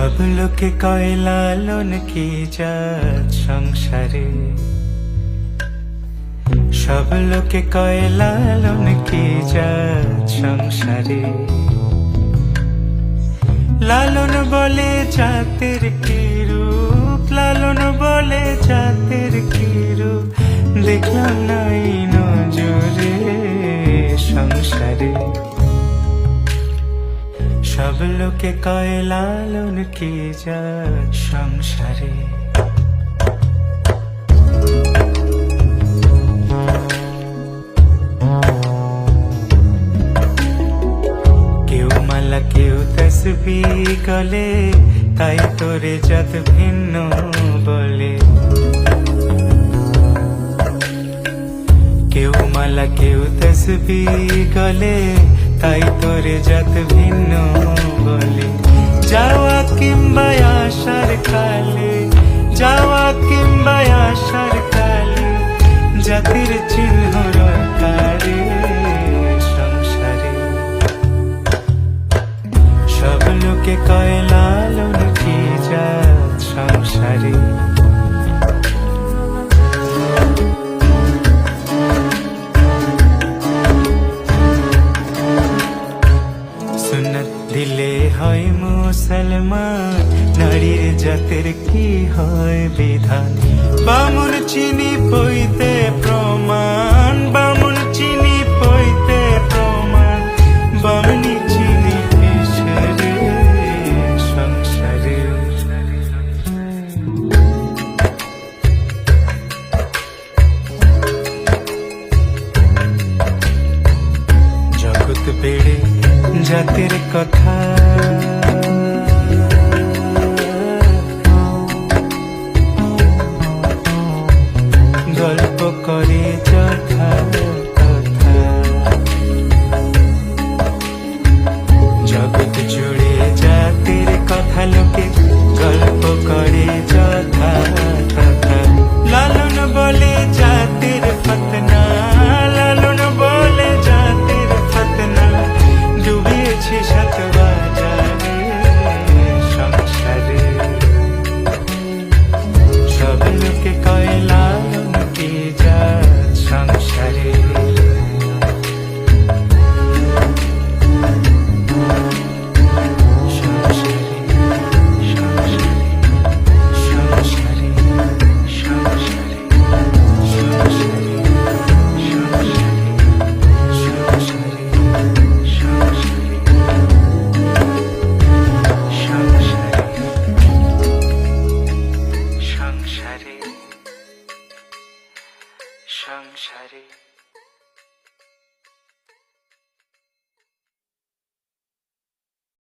সব লোকে কয় লালন কি সংসারে সব লোকে কয় লালন কি সংসারে লালন বলে জাতের কি রূপ লালন বলে জাতের কি রূপ দেখলাম নাই নজরে সংসারে সব লোকে কয়, লালন কি সংসারে? কেউ মালা, কেউ তসবি গলে, তাই তোরে জাত ভিন্ন বলে। কেউ মালা, কেউ তসবি গলে, তাই তোরে জাত ভিন্ন 开。মুসলমান, নারীর জাতের কি হয় বিধান? বামুন চিনি পইতে প্রমাণ, বামুন চিনি পইতে প্রমাণ। বামনি চিনি কিসেরে সংসারে। জগৎ বেড়ে জাতের কথা করে যথা জগৎ জুড়ে